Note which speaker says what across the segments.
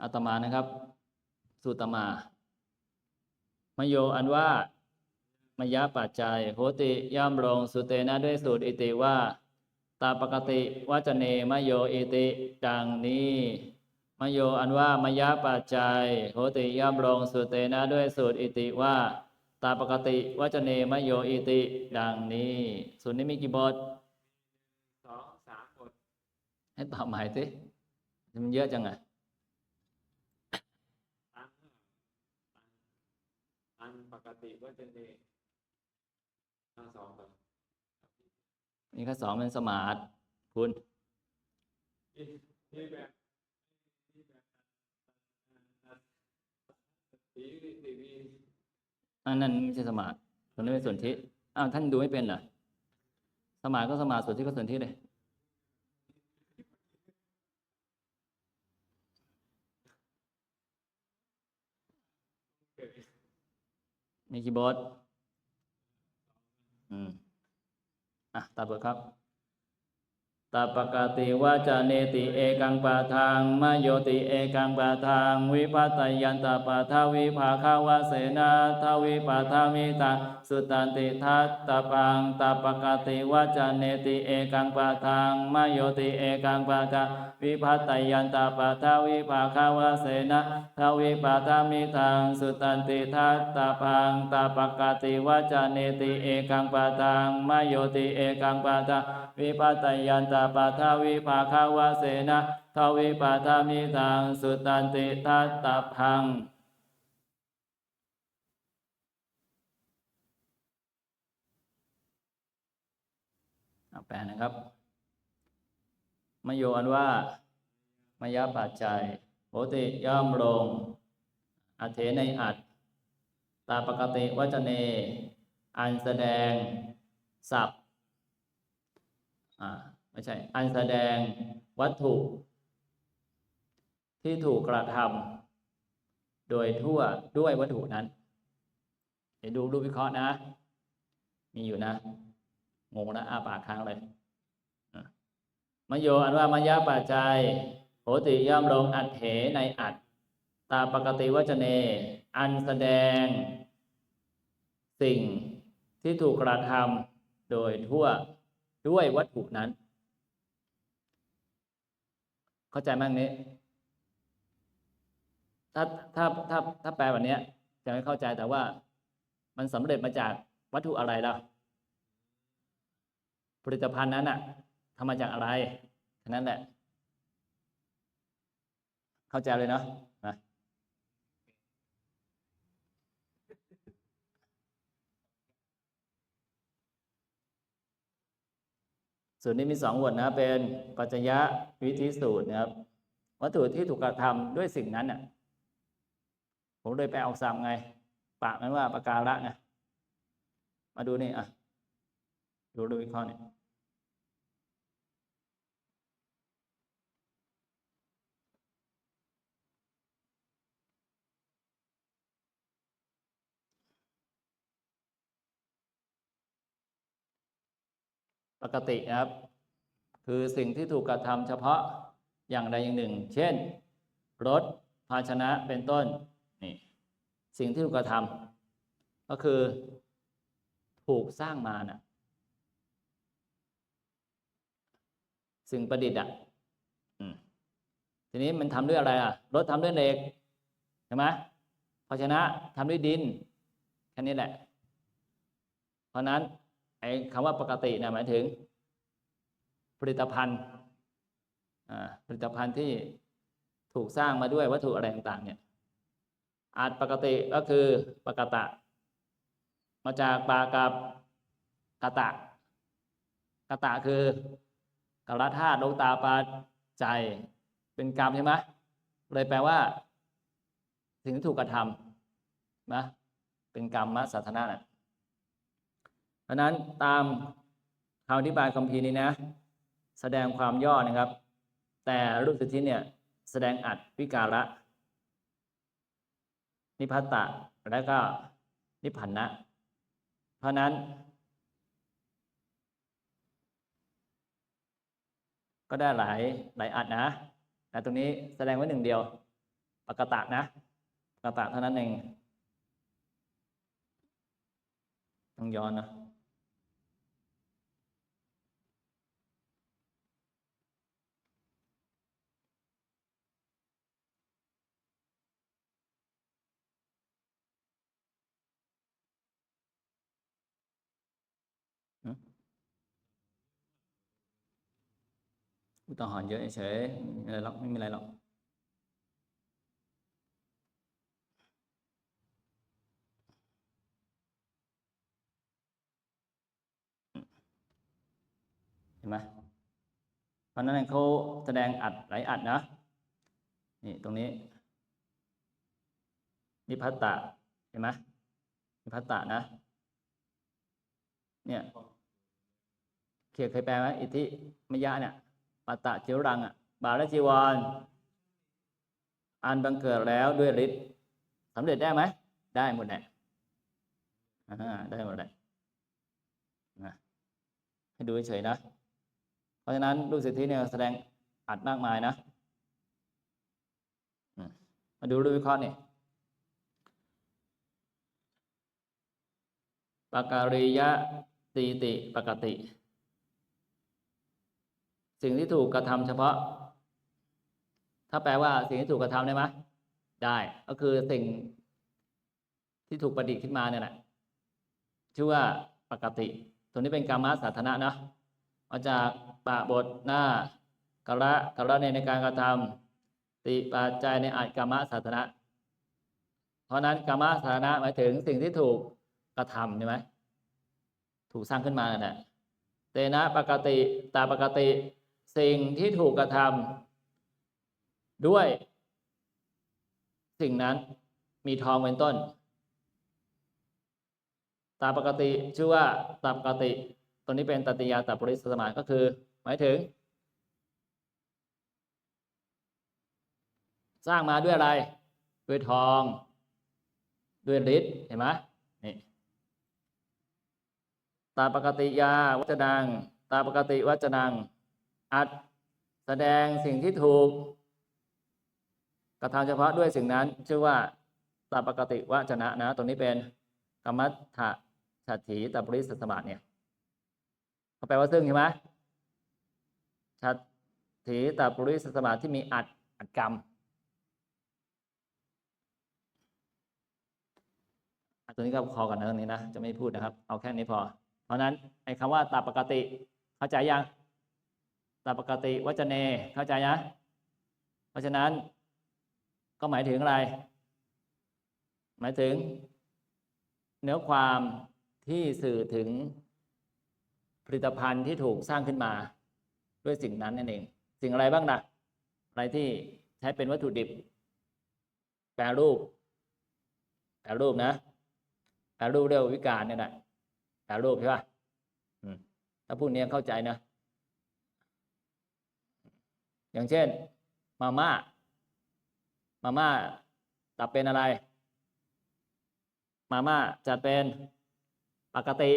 Speaker 1: อาตมานะครับ สุตมามโยอันว่ามยะปัจจัยโหติย่อมลงสุเตนะด้วยสูตรอิติว่า ตาปกติวัจเนมโยอิติดังนี้มโยอันว่ามยะปัจจัยโหติย่อมลงสุเตนะด้วยสูตรอิติว่า ตาปกติวัจเนมโยอิติดังนี้ สูตรนี้มีกี่บท
Speaker 2: สองสามบท
Speaker 1: ให้ตอบใหม่สิมันเยอะจังไง
Speaker 2: อันอันป กติว่าจะเนทั้งสองแบบ
Speaker 1: นี่ข้อสองเป็นสมาร์ทคุณ
Speaker 2: นี่แบบนี่แบบสีสีวี
Speaker 1: อันนั้นไม่ใช่สมาร์ทตัวนี้เป็นส่วนที่อ้าวท่านดูไม่เป็นเหรอสมาร์ทก็สมาร์ทส่วนที่ก็ส่วนที่เลย นี่คีย์บอร์ดอืมอะตามบทครับตปกติวาจาเนติเอกังปะทังมโยติเอกังปะทังวิภัตยันตปะทาวิภาคาวาเสนาทาวิปะทามิตาสุตันติทัตตปังตปกติวาจาเนติเอกังปะทังมโยติเอกังปะทัง วิภัตยันตปะทาวิภาคาวาเสนาทวิปะทามิทังสุตันติทัตตปังตาปกติวจาเนติเอกังปะทังมโยติเอกังปะทังวิปัตยันตปาทาวิภาคาวาเสนะทวิปาทามิทังสุตันติทัตตพังเอาแปลนะครับ มโยอันว่ามายปัจจัยโหติย่อมลงอัเถในอัดตาปกติวจเน อันแสดงสับอ่าไม่ใช่ อันแสดงวัตถุ ที่ถูกกระทำโดยทั่วด้วยวัตถุนั้น เดี๋ยวดูรูปวิเคราะห์นะ มีอยู่นะ งงนะอาปากค้างเลย มโยอันว่ามายาปัจจัยโหติย่อมลงอัดเหในอัด ตาปกติวัจเน อันแสดง สิ่งที่ถูกกระทำโดยทั่วด้วยวัตถุนั้น เข้าใจมั้งนี้ ถ้าถ้าถ้าถ้าแปลแบบเนี้ยจะไม่เข้าใจแต่ว่ามันสำเร็จมาจากวัตถุอะไรล่ะผลิตภัณฑ์นั้นอะ ทำมาจากอะไรแค่นั้นแหละ เข้าใจเลยเนาะนะสูตรนี้มีสองบทนะเป็นปัจจยะวิธีสูตรนะครับ วัตถุที่ถูกกระทำด้วยสิ่งนั้นน่ะผมเลยไปเอาซ้ำไง ปากนั้นว่าปากการะไงมาดูนี่อะดูดูวิเคราะห์นี่ กตินะครับ คือสิ่งที่ถูกกระทำเฉพาะอย่างใดอย่างหนึ่ง เช่น รถภาชนะเป็นต้นนี่สิ่งที่ถูกกระทำก็คือถูกสร้างมาน่ะสิ่งประดิษฐ์อะทีนี้มันทำด้วยอะไรอะ รถทำด้วยเหล็กใช่ไหมภาชนะทำด้วยดินแค่นี้แหละ เพราะนั้น ไอ้คำว่าปกตินะหมายถึง ผลิตภัณฑ์ผลิตภัณฑ์ที่ถูกสร้างมาด้วยวัตถุอะไรต่างๆเนี่ยอาจปกติก็คือปกตะ มาจากปากับกะตะกะตะคือกระธาตุลงตาปาใจ เป็นกรรมใช่ไหมเลยแปลว่าสิ่งที่ถูกกระทำนะเป็นกรรมมสัทนานะ เพราะนั้นตามคำอธิบายคัมภีนี้นะ แสดงความย่อนะครับ แต่รูปสุทธิเนี่ยแสดงอัดวิการะ นิพัตตะและก็นิพพันนะ เพราะนั้น ก็ได้หลายหลายอัดนะแต่ตรงนี้แสดงไว้หนึ่งเดียวปกตะนะปกตะเท่านั้นเองต้องย้อนนะ อุทาหรณ์เยอะเฉยไม่มีอะไรหรอกไม่มีอะไรหรอกเห็นไหมเพราะฉะนั้นเขาแสดงอัดหลายอัดนะ นี่ตรงนี้ นิพัตตะเห็นไหมนิพัตตะนะ เนี่ยเขียนเคยแปลไหมอิทธิมยะเนี่ย ปัตตะจิวรังอะบาลจีวรอันบังเกิดแล้วด้วยฤทธิ์สำเร็จได้ไหม ได้หมดแหละได้หมดแหละนะให้ดูเฉยนะ เพราะฉะนั้นลูกศิษย์ที่เนี่ยแสดงอัดมากมายนะมมาดูรูปวิเคราะห์นี่ปาการิยะตีติปกติ สิ่งที่ถูกกระทำเฉพาะ ถ้าแปลว่าสิ่งที่ถูกกระทำได้ไหมได้ ก็คือสิ่งที่ถูกประดิษฐ์ขึ้นมาเนี่ยแหละชื่อว่าปกติ ตัวนี้เป็นกรรมะสาธนะนะมาจากปะบทหน้ากระกระในในการกระทำติปัจจัยในอัตกรรมะสาธนะ เพราะนั้นกรรมะสาธนะหมายถึงสิ่งที่ถูกกระทำใช่ไหมถูกสร้างขึ้นมานั่นแหละเตนะปกติตาปกติ สิ่งที่ถูกกระทำด้วย สิ่งนั้นมีทองเป็นต้น ตาปกติชื่อว่าตาปกติ ตัวนี้เป็นตติยาตาปริสสมาก็คือ หมายถึง สร้างมาด้วยอะไร ด้วยทอง ด้วยฤทธิ์เห็นไหมนี่ตาปกติยาวัจนัง ตาปกติวัจนัง อัดแสดงสิ่งที่ถูก กระทำเฉพาะด้วยสิ่งนั้น ชื่อว่าตาปกติวัจนะนะ ตรงนี้เป็นกรรมัตถะฉัตถีตปริสสมาเนี่ยเขาแปลว่าซึ่งใช่ไหมฉัตถีตปริสสมาที่มีอัดอัดกรรมตัวนี้ก็พอกันนะตรงนี้นะ จะไม่พูดนะครับ เอาแค่นี้พอ เพราะนั้นไอ้คำว่าตาปกติ เข้าใจยัง ตาปกติวัจเน เข้าใจนะ เพราะฉะนั้นก็หมายถึงอะไร หมายถึง เนื้อความที่สื่อถึงผลิตภัณฑ์ที่ถูกสร้างขึ้นมา ด้วยสิ่งนั้นนั่นเอง สิ่งอะไรบ้างนะอะไรที่ใช้เป็นวัตถุดิบ แปรรูป แปรรูปนะ แปรรูปเรียกว่าวิการเนี่ยแหละแปรรูปใช่ป่ะถ้าพูดนี้เข้าใจนะ อย่างเช่น มาม่า มาม่าตับเป็นอะไร มาม่าจะเป็นปกติ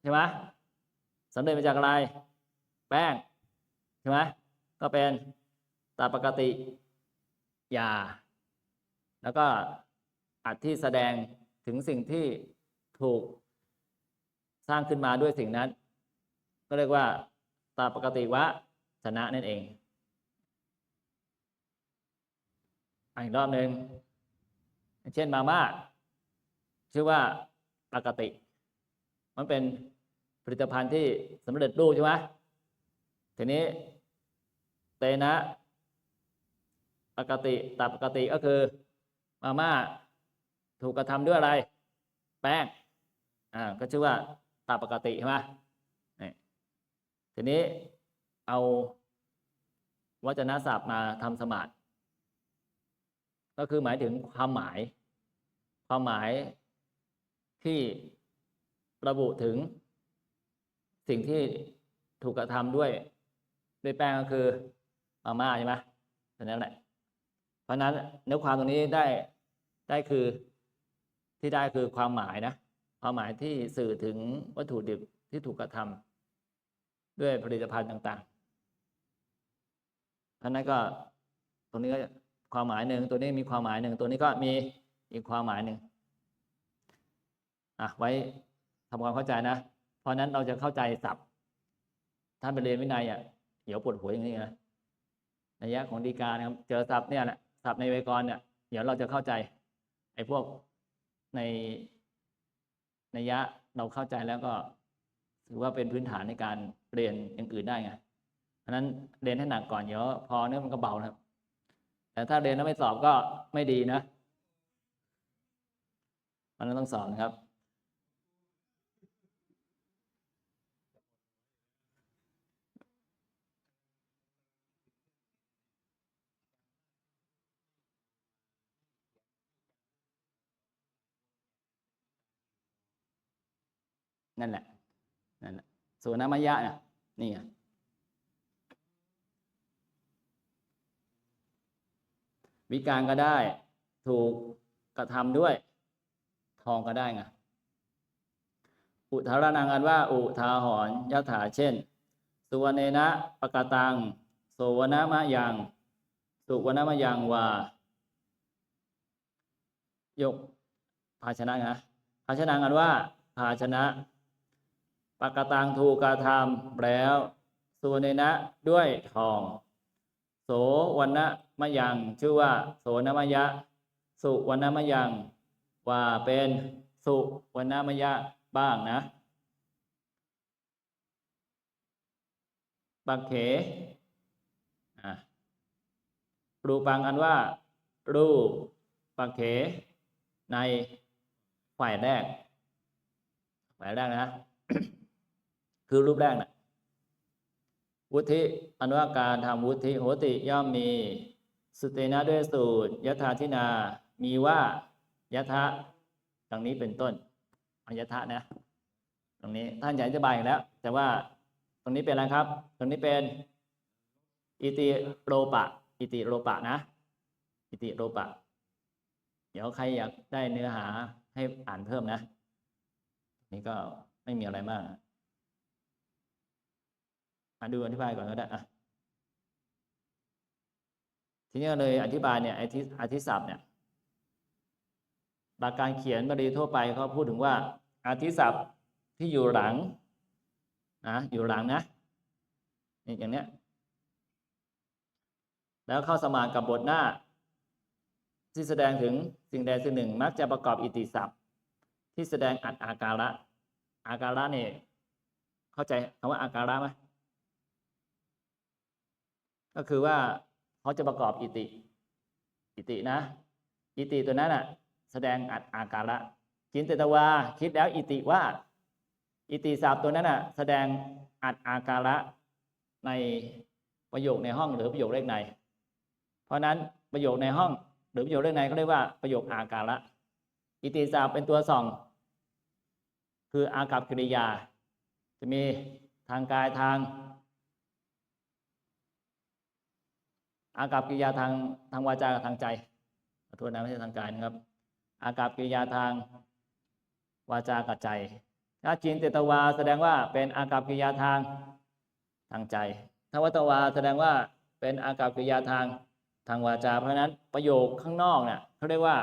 Speaker 1: ใช่ไหมสำเร็จมาจากอะไร แป้งใช่ไหมก็เป็นตาปกติยา แล้วก็อัดที่แสดงถึงสิ่งที่ถูกสร้างขึ้นมาด้วยสิ่งนั้น ก็เรียกว่าตาปกติวะชนะนั่นเอง อีกรอบหนึ่งเช่นมาม่าชื่อว่าปกติ มันเป็นผลิตภัณฑ์ที่สำเร็จรูปใช่ไหมทีนี้เตนะ ปกติตาปกติก็คือมาม่าถูกกระทำด้วยอะไร แป้งอ่าก็ชื่อว่าตาปกติใช่ไหมนี่ทีนี้เอาวัจนศัพท์มาทำสมาธิ ก็คือหมายถึงความหมาย ความหมายที่ระบุถึงสิ่งที่ถูกกระทำด้วยด้วยแป้งก็คือมาม่าใช่ไหมฉะนั้นแหละ เพราะนั้นเนื้อความตรงนี้ได้ได้คือที่ได้คือความหมายนะ ความหมายที่สื่อถึงวัตถุดิบที่ถูกกระทำด้วยผลิตภัณฑ์ต่างๆเพราะนั้นก็ตรงนี้ก็ ความหมายหนึ่งตัวนี้มีความหมายหนึ่งตัวนี้ก็มีอีกความหมายหนึ่งอะไว้ทำความเข้าใจนะ เพราะนั้นเราจะเข้าใจศัพท์ถ้าไปเรียนวินัยอะเดี๋ยวปวดหัวอย่างนี้นะนัยยะของดีกานะครับ เจอศัพท์เนี่ยแหละศัพท์ในไวยากรณ์เนี่ยเดี๋ยวเราจะเข้าใจ ไอ้พวกในนัยยะเราเข้าใจแล้วก็ ถือว่าเป็นพื้นฐานในการเรียนอย่างอื่นได้ไงเพราะนั้นเรียนให้หนักก่อนเดี๋ยวพอเนี่ยมันก็เบานะครับ แต่ถ้าเรียนแล้วไม่สอบก็ไม่ดีนะ มันต้องสอบนะครับ นั่นแหละ นั่นแหละส่วนนามายะเนี่ยนี่ไง วิการก็ได้ ถูกกระทำด้วย ทองก็ได้ไงอุทารนังอันว่า อุทาหรณ์ยถาเช่น สุวรรณเนะปะกตัง โสวนะมะยัง สุวรรณมะยังวายกภาชนะนะภาชนะอันว่า ภาชนะปากตังถูกกระทำแล้วสุวรรณนะด้วยทอง โสวันนะ มะยัง ชื่อว่า โสนมยะ สุวรรณมะยัง ว่าเป็นสุวรรณมยะบ้างนะปักเขอะรูปังอันว่า รูปปักเข ในฝ่ายแรก ฝ่ายแรกนะ คือรูปแรกนะวุฒิอันว่าการทำวุฒิโหติย่อมมี สุเตนะด้วยสูตรยถาทินา มีว่ายถะดังนี้เป็นต้นอายถะนะ ตรงนี้ท่านจะอธิบายอีกแล้ว แต่ว่าตรงนี้เป็นอะไรครับ ตรงนี้เป็น อิติโรปะ อิติโรปะนะ อิติโรปะ เดี๋ยวใครอยากได้เนื้อหาให้อ่านเพิ่มนะ นี่ก็ไม่มีอะไรมากอะอะดูอธิบายก่อนก็ได้อะ ทีนี้เลยอธิบายเนี่ยอ้ที่อธิศัพท์เนี่ยหลักการเขียนบาลีทั่วไปเขาพูดถึงว่าอธิศัพท์ที่อยู่หลังนะอยู่หลังนะอย่างเนี้ยแล้วเข้าสมานกับบทหน้า ที่แสดงถึงสิ่งใดสิ่งหนึ่ง มักจะประกอบอิติศัพท์ ที่แสดงอัดอาการะ อาการะเนี่ยเข้าใจคำว่าอาการะไหมก็คือว่า เขาจะประกอบอิติ อิตินะ อิติตัวนั้นอะ แสดงอัดอาการะจินเตตวาคิดแล้วอิติว่า อิติศัพท์ตัวนั้นอะ แสดงอัดอาการะในประโยคในห้องหรือประโยคเลขใน เพราะนั้นประโยคในห้องหรือประโยคเลขในเขาเรียกว่าประโยคอาการะอิติศัพท์เป็นตัวส่อง คืออากับกิริยา จะมีทางกายทาง อากับกิริยาทางทางวาจากับทางใจขอโทษนะไม่ใช่ทางกายนะครับ อากับกิริยาทางวาจากับใจ ถ้าจินเตตวาแสดงว่าเป็นอากับกิริยาทางทางใจถ้าวัตวาแสดงว่าเป็นอากับกิริยาทางทางวาจา เพราะนั้นประโยคข้างนอกเนี่ยเขาเรียกว่า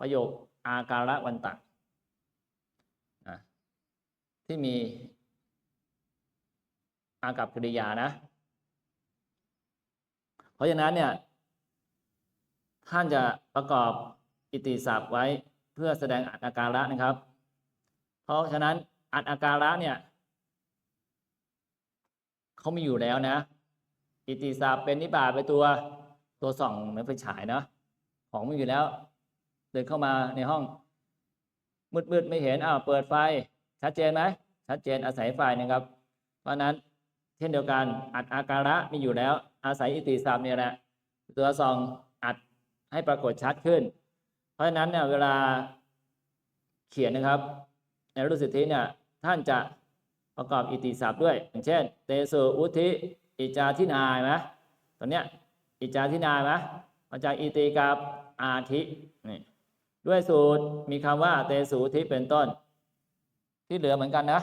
Speaker 1: ประโยคอาการะวันตะที่มีอากับกิริยานะ ราะฉะนั้นเนี่ยท่านจะประกอบอิติศัพท์ไว้เพื่อแสดงอัตอาการะนะครับ เพราะฉะนั้นอัตอาการะเนี่ยเขามีอยู่แล้วนะ อิติศัพท์เป็นนิบาตเป็นตัวตัวส่องเหมือนไฟฉายเนาะของมีอยู่แล้ว เดินเข้ามาในห้อง มืดๆไม่เห็นอ้าวเปิดไฟ ชัดเจนไหมชัดเจนอาศัยไฟนะครับ เพราะฉะนั้นเช่นเดียวกันอัดอาการะมีอยู่แล้ว อาศัยอิติศัพท์เนี่ยแหละตัวส่องอัดให้ปรากฏชัดขึ้น เพราะฉะนั้นเนี่ยเวลาเขียนนะครับ ในรุสิทธิเนี่ยท่านจะประกอบอิติศัพท์ด้วยอย่างเช่น เตสุอุทิอิจาทินายไหมตัวเนี้ยอิจาทินายไหมมาจากอิติกับอาทินี่ด้วยสูตรมีคำว่าเตสุอุทิเป็นต้น ที่เหลือเหมือนกันนะ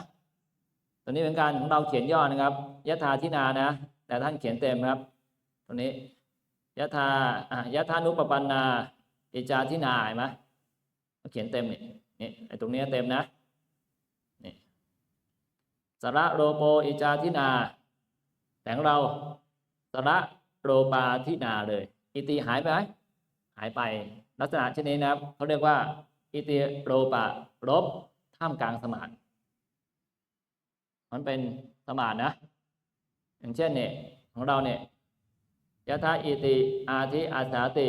Speaker 1: ตัวนี้เหมือนกันของเราเขียนย่อนะครับยะถาทินานะ แต่ท่านเขียนเต็มครับตัวนี้ยะธาอะยะธานุปปันนาอิจาทินาเห็นไหมเขียนเต็มนี่นี่ไอตรงนี้เต็มนะนี่สระโรโปอิจาทินาแต่งเราสระโรปาทินาเลย อิติหายไปไหมหายไปลักษณะเช่นนี้นะครับเขาเรียกว่า อิติโรปะลบท่ามกลางสมานมันเป็นสมานนะ อย่างเช่นเนี่ยของเราเนี่ยยะธาอิติ อาทิอาสาติ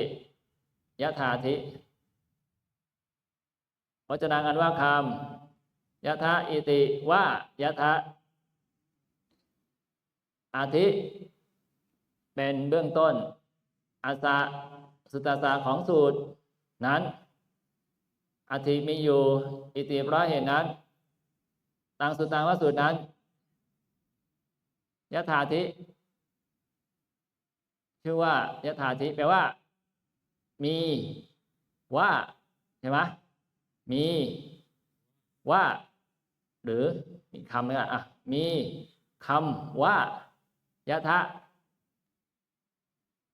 Speaker 1: ยะธาทิพจนานันว่าคำยะธาอิติว่ายะธาอาทิ เป็นเบื้องต้น อาสาสุตสาของสูตรนั้นอาทิมีอยู่ อิติเพราะเหตุนั้นต่างสุตตังว่าสูตรนั้น ยะถาธิชื่อว่ายะถาธิแปลว่า มีว่าใช่ไหมมีว่า หรืออีกคำหนึงอะอะมีคำว่ายะทะ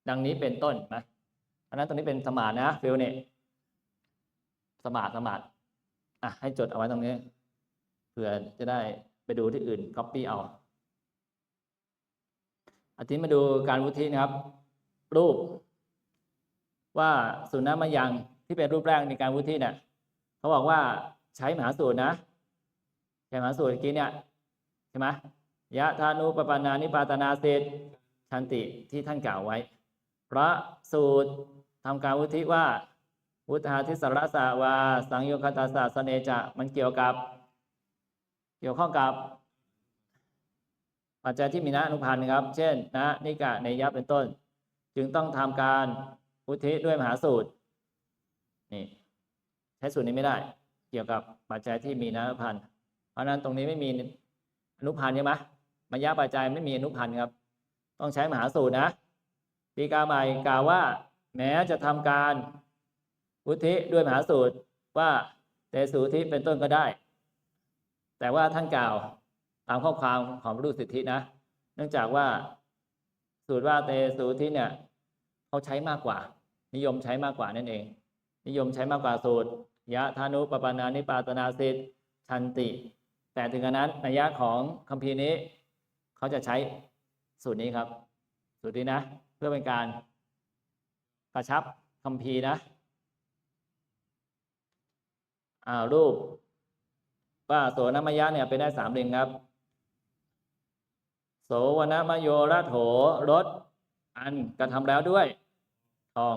Speaker 1: ดังนี้เป็นต้นนะอันนั้นตรงนี้เป็นสมาธินะฟิลเนี่ยสมาธิสมาธิอะให้จดเอาไว้ตรงนี้เผื่อจะได้ไปดูที่อื่นก๊อปปี้เอา อาทิตย์มาดูการวุฒินะครับ รูป ว่าสุนัขมายังที่เป็นรูปแรกในการวุฒิเนี่ยเขาบอกว่าใช้มหาสูตรนะใช้มหาสูตรเมื่อกี้เนี่ยใช่ไหมยะธานุปปานานิปาตนาเศษชันติที่ท่านกล่าวไว้ พระสูตรทำการวุฒิว่าวุฒาทิสรสาวา สังโยคตาสาสเนจะมันเกี่ยวกับ เกี่ยวข้องกับ ปัจจัยที่มีนะอนุพันธ์นะครับ เช่น นะนิกะในยะเป็นต้น จึงต้องทำการวุฒิด้วยมหาสูตรนี่ใช้สูตรนี้ไม่ได้ เกี่ยวกับปัจจัยที่มีนะอนุพันธ์เพราะนั้นตรงนี้ไม่มีอนุพันธ์ใช่ไหมมายะปัจจัยไม่มีอนุพันธ์ครับ ต้องใช้มหาสูตรนะปีกาใหม่กล่าวว่า แม้จะทำการวุฒิด้วยมหาสูตรว่าเตสูทิเป็นต้นก็ได้ แต่ว่าท่านกล่าว ตามข้อความของพระรูสิทธินะ เนื่องจากว่าสูตรว่าเตสูทิเนี่ยเขาใช้มากกว่า นิยมใช้มากกว่านั่นเอง นิยมใช้มากกว่าสูตร ยะธานุปปานานิปาตนาสิทชันติ แต่ถึงกระนั้นนัยยะของคัมภีร์นี้ เขาจะใช้สูตรนี้ครับ สูตรนี้นะ เพื่อเป็นการกระชับคัมภีร์นะอารูปว่าโสนมยะเนี่ยเป็นได้สามลิงครับ โสวนมโยระโถรถอันกระทำแล้วด้วยทอง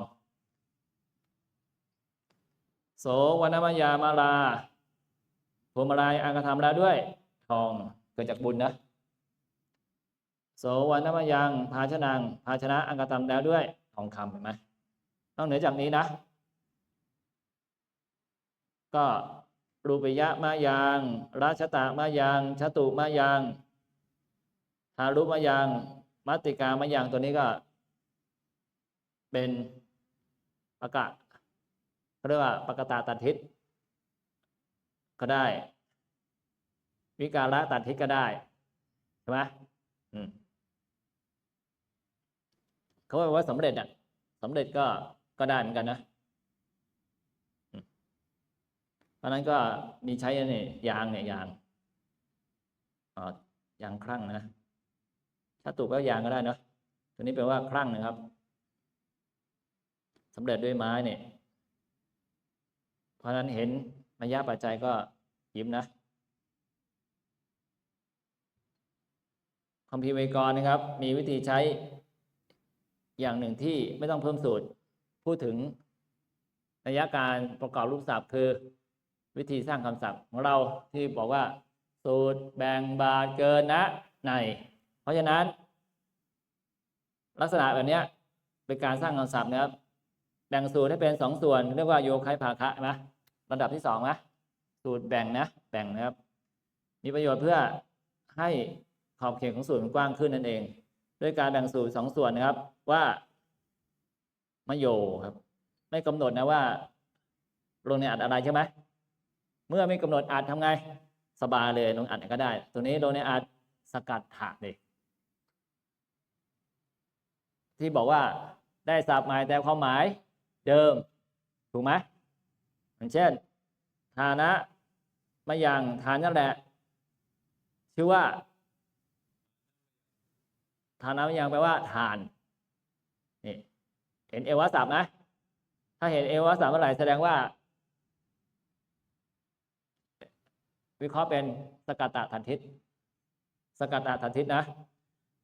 Speaker 1: โสวนมยามาลาพวงมาลัยอันกระทำแล้วด้วย ทองเกิดจากบุญนะ โสวนมยังภาชนังภาชนะอันกระทำแล้วด้วย ทองคำเห็นไหมนอกเหนือจากนี้นะ ก็รูปยะมายังราชตะมายังชตุมายัง หารุมายังมัติกามายังตัวนี้ก็ เป็นประกาศเรียกว่าปกตาตัดทิศก็ได้ วิการะตัดทิศก็ได้ใช่ไหมอืมเขาบอกว่าสำเร็จอะสำเร็จก็ก็ได้เหมือนกันนะเพราะนั้นก็มีใช้เนี่ยยางเนี่ยยางอ๋อยางครั่งนะ ถ้าตุก็ยางก็ได้เนาะตัวนี้แปลว่าครั่งนะครับสำเร็จด้วยไม้เนี่ยเพราะนั้นเห็นมายาปัจจัยก็ยิ้มนะคอมพิวเวกรนะครับ มีวิธีใช้อย่างหนึ่งที่ไม่ต้องเพิ่มสูตร พูดถึงระยการประกอบรูปศัพท์คือ วิธีสร้างคำศัพท์ของเราที่บอกว่า สูตรแบ่งบาทเกินนะใน ราะฉะนั้น ลักษณะแบบนี้เป็นการสร้างคำศัพท์นะครับแบ่งสูตรให้เป็นสองส่วน เรียกว่าโยคายภาคะนะระดับที่สองนะสูตรแบ่งนะ แบ่งนะครับ มีประโยชน์เพื่อให้ขอบเขตของสูตรมันกว้างขึ้นนั่นเอง ด้วยการแบ่งสูตรสองส่วนนะครับ ว่ามโยครับ ไม่กำหนดนะว่า ลงในอัดอะไรใช่ไหมเมื่อไม่กำหนดอัดทำไง สบายเลยลงอัดก็ได้ ตัวนี้ลงในอัดสกัดถะเลย ที่บอกว่าได้ศัพท์ใหม่แต่ความหมายเดิมถูกไหมอย่างเช่น ฐานะมาอย่างฐานนั่นแหละ ชื่อว่า ฐานะมาอย่างแปลว่า ฐานนี่เห็นเอวะศัพท์นะถ้าเห็นเอวะศัพท์เมื่อไหร่แสดงว่า วิเคราะห์เป็นสกัตตะทันทิศสกัตตะทันทิศนะ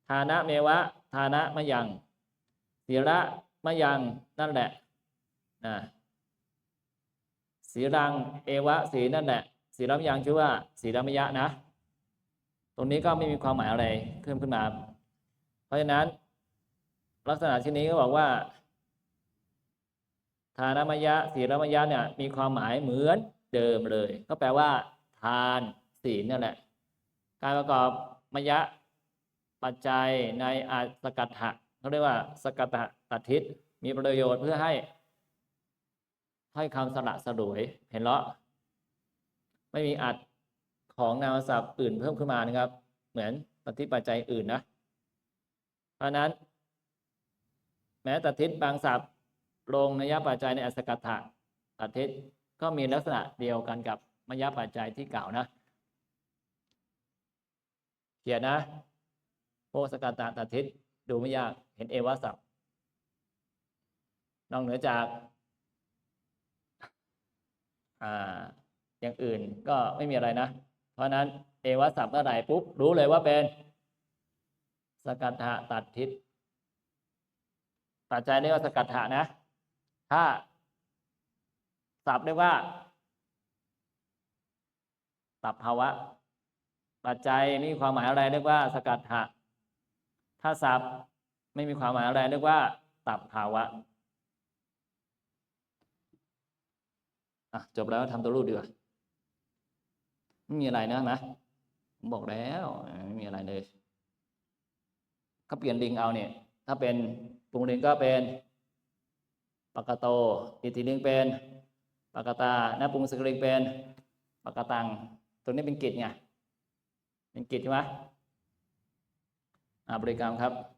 Speaker 1: ฐานะเมวะ ฐานะมะยัง ศีระมะยังนั่นแหละนะสีรังเอวะสีนั่นแหละสีรัมยังชื่อว่าสีรัมยะนะ ตรงนี้ก็ไม่มีความหมายอะไรเพิ่มขึ้นมา เพราะฉะนั้น ลักษณะเช่นนี้ก็บอกว่าทานมยะศีลมยะเนี่ยมีความหมายเหมือนเดิมเลย ก็แปลว่า ทานศีลนั่นแหละ การประกอบมยะปัจจัยในอาสกัตถะ เขาเรียกว่าสกัตะตัดทิศมีประโยชน์เพื่อให้ ให้คำสละสลวยเห็นเลาะไม่มีอัดของนามศัพท์อื่นเพิ่มขึ้นมานะครับ เหมือนตัดทิศปัจจัยอื่นนะ เพราะนั้น แม้ตัดทิศบางศัพท์ลงนยปัจจัยในอสกัตถะตัดทิศก็มีลักษณะเดียวกันกับมยปัจจัยที่กล่าวนะเขียนนะโพสกัตตะตัดทิศดูไม่ยาก เห็นเอวศัพท์นอกเหนือจากอย่างอื่นก็ไม่มีอะไรนะ เพราะนั้นเอวศัพท์เมื่อไหร่ปุ๊บ รู้เลยว่าเป็น สกัตถะตัดทิศปัจจัยเรียกว่าสกัตถะนะ ถ้าศัพท์เรียกว่าสัพภาวะ ปัจจัยมีความหมายอะไรเรียกว่า สกัดหะถ้าศัพท์ ไม่มีความหมายอะไรเรียกว่าตับภาวะอะจบแล้วทำตัวรูปดีกว่าไม่มีอะไรนะนะผมบอกแล้วไม่มีอะไรเลยก็เปลี่ยนลิงเอาเนี่ย ถ้าเป็นปรุงลิงก็เป็นปากกาโตอิติลิงเป็นปากกาตานะปรุงสกลิงเป็นปากกาตังตัวนี้เป็นกิจไงเป็นกิจใช่ไหมอ่าบริกรรมครับ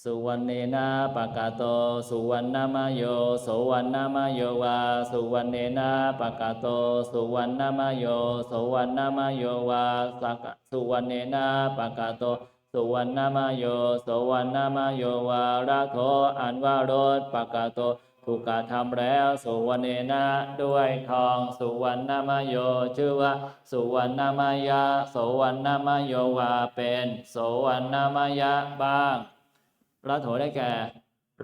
Speaker 1: สุวรรณเนนะปากาโต สุวรรณมโยโสวรรณมโยวา สุวรรณเนนะปากาโต สุวรรณมโยโสวรรณมโยวาสักสุวรรณเนนะปากาโต สุวรรณมโยโสวรรณมโยวาระโทอันว่ารดปากาโตถูกกระทำแล้ว สุวรรณเนนะด้วยทอง สุวรรณมโย ชื่อว่า สุวรรณมายะโสวรรณมโยวาเป็นโสวรรณมายะบ้าง ระโถได้แก่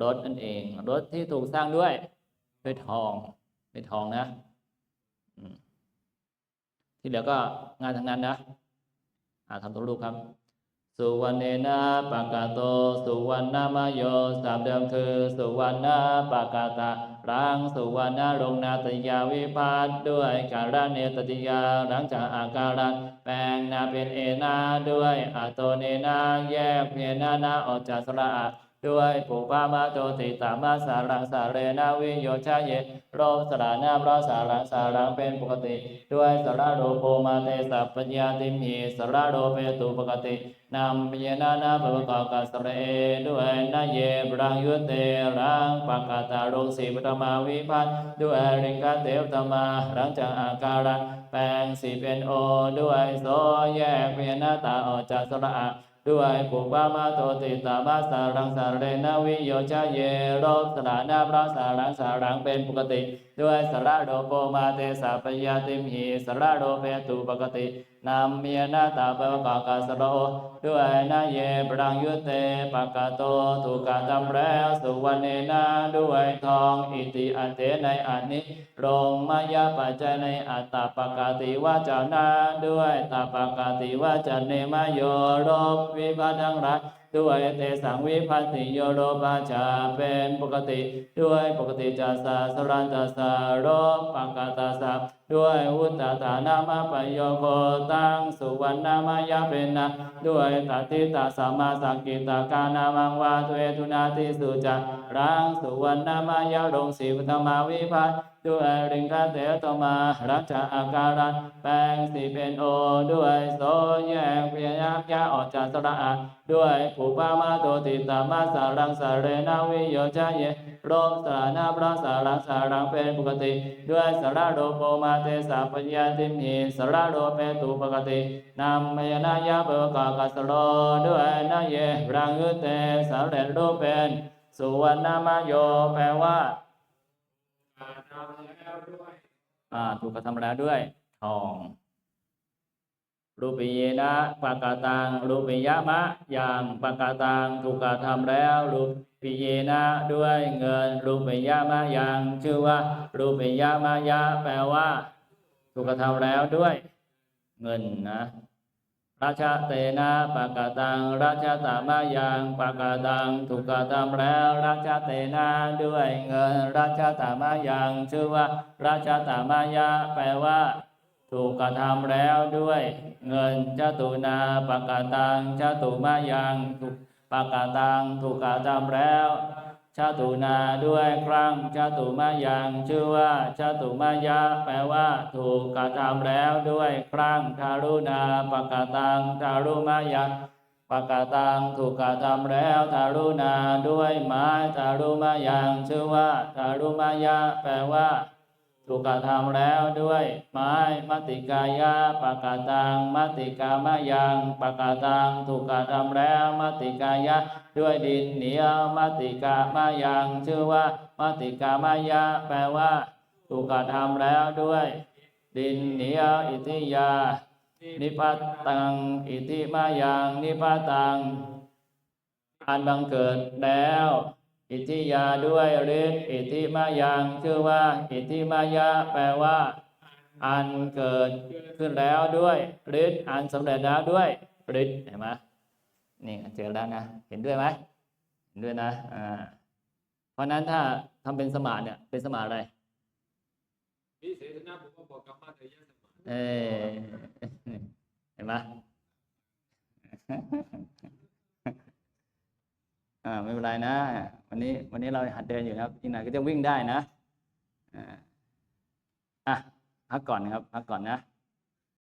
Speaker 1: รถนั่นเอง รถที่ถูกสร้างด้วยด้วยทองด้วยทองนะที่เหลือก็งานทางนั้นนะอาทำตัวรูปครับ สุวรรณนาปากาโต สุวรรณมโยสามเดิมคือ สุวรรณปากาตารังสุวรรณลงนาตยาวิพัฒด้วยการเนตติยาหลังจากอาการันแปลงนาเป็นเอนาด้วยอาโตเนนาแยกเพียนานาออกจากสระอะ ด้วยปุปามาโตติตามาสารังสาเรนาวิโยชาเยโรสระนาเพรสารังสารังเป็นปกติ ด้วยสระโรโพมาเตสัพปัญญาติมีสระโรเปตุปกตินำเยนานาปะกอบกัสเรด้วยนาเยบรังยุเตรังปากาตารงสีปตมาวิพัฒน์ด้วยริงกาเตวตมาหลังจากอาการแปลงสีเป็นโอ ด้วยโสแยกเวียนาตาออกจากสระ ด้วยปุปามาโตติตามาสารังสาเรนาวิโยชาเยโรสถานาพระสารังสารังเป็นปกติ ด้วยสระโดโปมาเตสัพพยาติมหีสระโดเปตุปกตินำเมียนาตาปะกากาสโรด้วยนาเยปรังยุเตปะกาโตถูกกาทำแล้วสุวรรณเนาด้วยทองอิติอันเตในอันนี้รงมายาปัจจในอัตตาปกาติวาจานาด้วยตาปกาติวาจาเนมโยโรบวิพัทังรัก ด้วยเตสังวิพัติโยโรปาจาเป็นปกติ ด้วยปกติจาสาสรันตัสาโรปังกาตาสา ด้วยอุตตานามปโยโคตังสุวรรณามายาเป็นนะด้วยตติตาสัมมาสังกิตากานามังวาตุเอตุนาติสุจารังสุวรรณามายารงสิวธรรมาวิภัตด้วยริงคาเตตมารัชอาการันแปลงสีเป็นโอ ด้วยโสแยกเพียยักยาออกจากสระด้วยผูปามาโตติตามาสารังสาเรนาวิโยจาเย โรมสานาพระสารังสารังเป็นปกติ ด้วยสระโรโปมาเตสาปัญญาติมหิสระโรเปตุปกตินามเมนายาเปกากัสโรด้วยนาเยรังยุเตสาเรนรูปเป็นสุวรรณามโยแปลว่า
Speaker 2: การทำแล้วด้วย
Speaker 1: อ่าถูกกระทำแล้วด้วยทอง รูปิเยนะปากาตังรูปิยะมะ อย่างปากาตังถูกกระทำแล้วรูปิเยนะด้วยเงินรูปิยะมะอย่างชื่อว่ารูปิยะมะยะแปลว่า ถูกกระทำแล้วด้วยเงินนะราชาเตนะปากาตังราชาตามายังปากาตังถูกกระทำแล้วราชาเตนะด้วยเงิน ราชาตามายังชื่อว่า ราชาตามายะแปลว่า ถูกกระทำแล้วด้วย เงินจตุนาปากาตังจตุมายังถูกปากาตังถูกกระทำแล้วชาตุนาด้วยครั้งชาตุมายังชื่อว่าชาตุมายะแปลว่า ถูกกระทำแล้วด้วยครั้งทารุณาปกตังทารุมายังปกตังถูกกระทำแล้วทารุณาด้วยไม้ทารุมายังชื่อว่าทารุมายะแปลว่า ถูกกระทำแล้วด้วยไม้มติกายะปะกาตังมติกามายังปะกาตังถูกกระทำแล้วมติกายะ ด้วยดินเหนียวมติกามายังชื่อว่ามติกามายะ แปลว่า ถูกกระทำแล้วด้วย ดินเหนียวอิทิยา นิพัตตังอิทิมายังนิพัตตังอันบังเกิดแล้ว อิทธิยาด้วยฤทธิ์อิทธิมายังชื่อว่า อิทธิมายะแปลว่า อันเกิดขึ้นแล้วด้วยฤทธิ์อันสำเร็จแล้วด้วยฤทธิ์เห็นไหมนี่เจอแล้วนะ เห็นด้วยไหมเห็นด้วยนะอ่าเพราะฉะนั้นถ้าทำเป็นสมาธิเนี่ยเป็นสมาธิอะไร
Speaker 2: วิเศษนาบุพบอกกรรมะเตยะสมา
Speaker 1: เออเห็นไหม อ่าไม่เป็นไรนะ วันนี้วันนี้เราหัดเดินอยู่นะครับอีกหน่อยก็จะวิ่งได้นะอ่าอะพักก่อนนะครับพักก่อนนะ